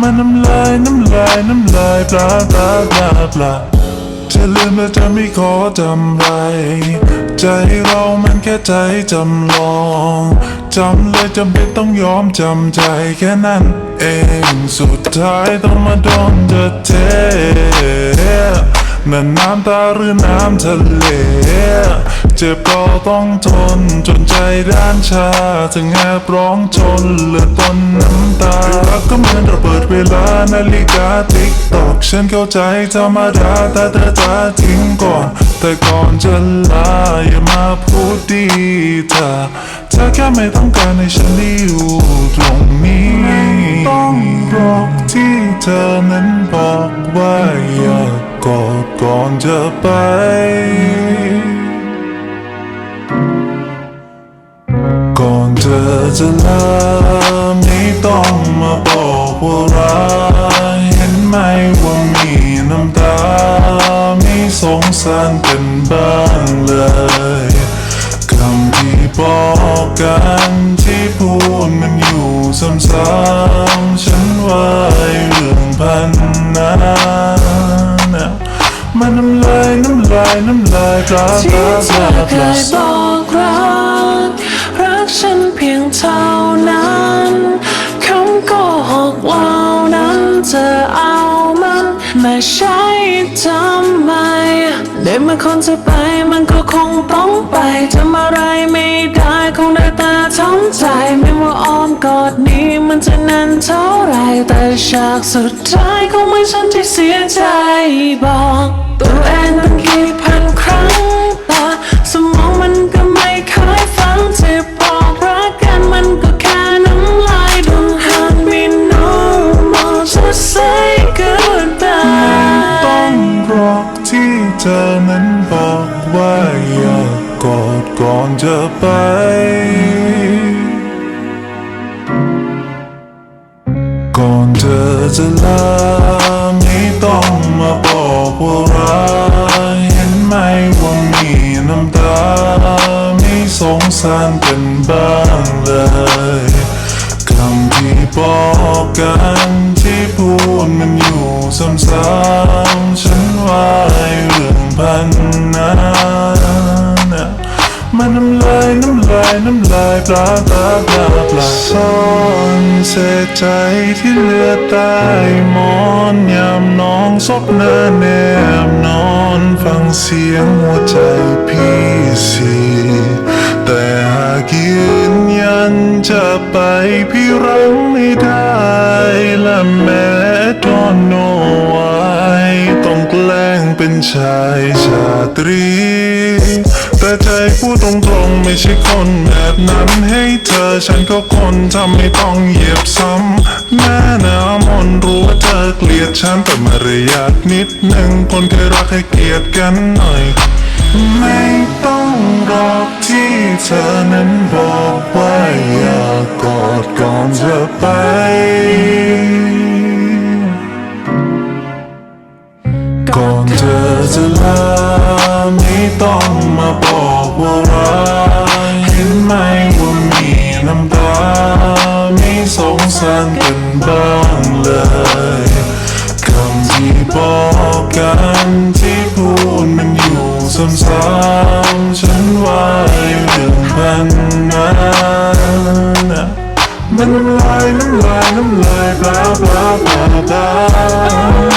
มันน้ำลายน้ำลายน้ำลายปลาปลาปลาปลาจะลืมและจะไม่ขอจำไร ใจเรามันแค่ใจจำลองจำเลยจำเป็นต้องยอมจำใจแค่นั้นเองสุดท้ายต้องมาโดนเธอเท นั่นน้ำตาหรือน้ำทะเล เจ็บก็ต้องทนจนใจด้านชา ถึงแอบร้องจนเหลือต้นน้ำตารักก็เหมือนระเบิดเวลานาฬิกาติ๊กตอกฉันเข้าใจธรรมดาแต่เธอจะทิ้งก่อน แต่ก่อนจะลาอย่ามาพูดดีเธอเธอแค่ไม่ต้องการให้ฉันได้อยู่ตรงนี้ต้องรอกที่เธอนั้นบอกว่าอย่า กอดก่อนจะไป ก่อนเธอจะลาไม่ต้องมาบอกว่ารักเห็นไหมว่ามีน้ำตา ไม่สงสารกันบ้างเลยคำที่บอกกันที่พูดมันอยู่ซ้ำายน้ำลายปลาปที่ลาเธปลาอเคลายบอกรักรักฉันเพียงเท่านั้นคำโกหกเหล่านั้นเธอเอามันมาใช้ทำไมในเมื่อคนจะไปมันก็คงต้องไปทำอะไรไม่ได้คงได้แต่ทำใจไม่ว่าอ้อมกอดนี้มันจะนานเท่าไรแต่ฉากสุดท้ายคงไม่ฉันที่เสียใจบอกตัวเดก่อนจะไป ก่อนเธอจะลาไม่ต้องมาบอกว่ารักเห็นไหมว่ามีน้ำตา ไม่สงสารกันบ้างเลยคำที่บอกกันที่พูดมันอยู่ซ้ำๆฉันว่าเรื่องพันนั้น มันน้ำลายน้ำลายน้ำลายปลาปลาปลาปลาซ่อนเศษใจที่เหลือใต้หมอนยามน้องซบหน้าแนมนอนฟังเสียงหัวใจพี่สีแต่หากยืนยันจะไปพี่รังไม่ได้และแม้ ชายชาตรี แต่ใจพูดตรงๆไม่ใช่คนแบบนั้นให้เธอฉันก็คนทำให้ต้องเหยียบซ้ำแม่หนามนรู้ว่าเธอเกลียดฉันแต่มารยาทนิดหนึ่งคนเคยรักให้เกลียรติกันหน่อย ไม่ต้องรอกที่เธอนั้นบอกว่าอย่ากอดก่อนจะไปก่อนเธอ ธอจะลาไม่ต้องมาบอกว่ารักเห็นไหมว่ามีน้ำตาไม่สงสารกันบ้างเลยคำที่บอกกันที่พูดมันอยู่ซ้ำๆฉันว่าอยู่เรื่งพันนั้นมันน้ำลายน้ำลายน้ำลายบลาบลาบลาบลา